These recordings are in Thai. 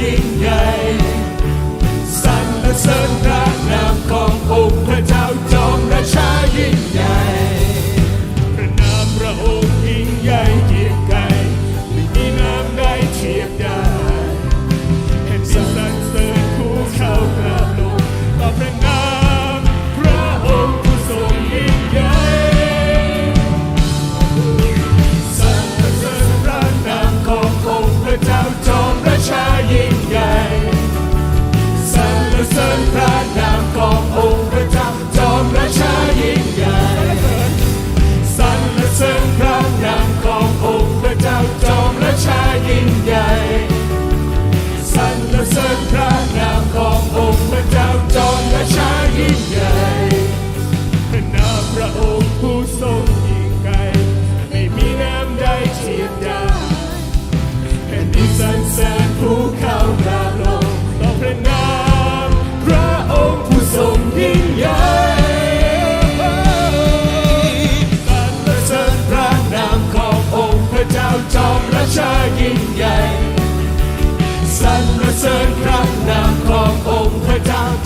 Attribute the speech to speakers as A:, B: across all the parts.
A: ยิ่งใหญ่สรรเสริญพระนามขององค์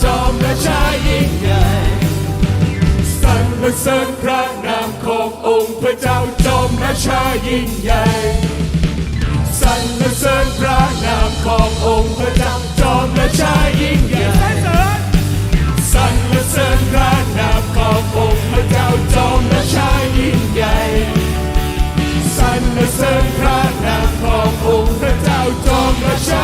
A: จอมราชายิ่งใหญ่สั่งมาเสริญพระนามขององค์พระเจ้าจอมราชายิ่งใหญ่สั่งมาเสริญพระนามขององค์พระเจ้าจอมราชายิ่งใหญ่สั่งมาเสริญพระนามขององค์พระเจ้าจอมราชายิ่งใหญ่สั่งมาเสริญพระนามขององค์พระเจ้าจอมราชา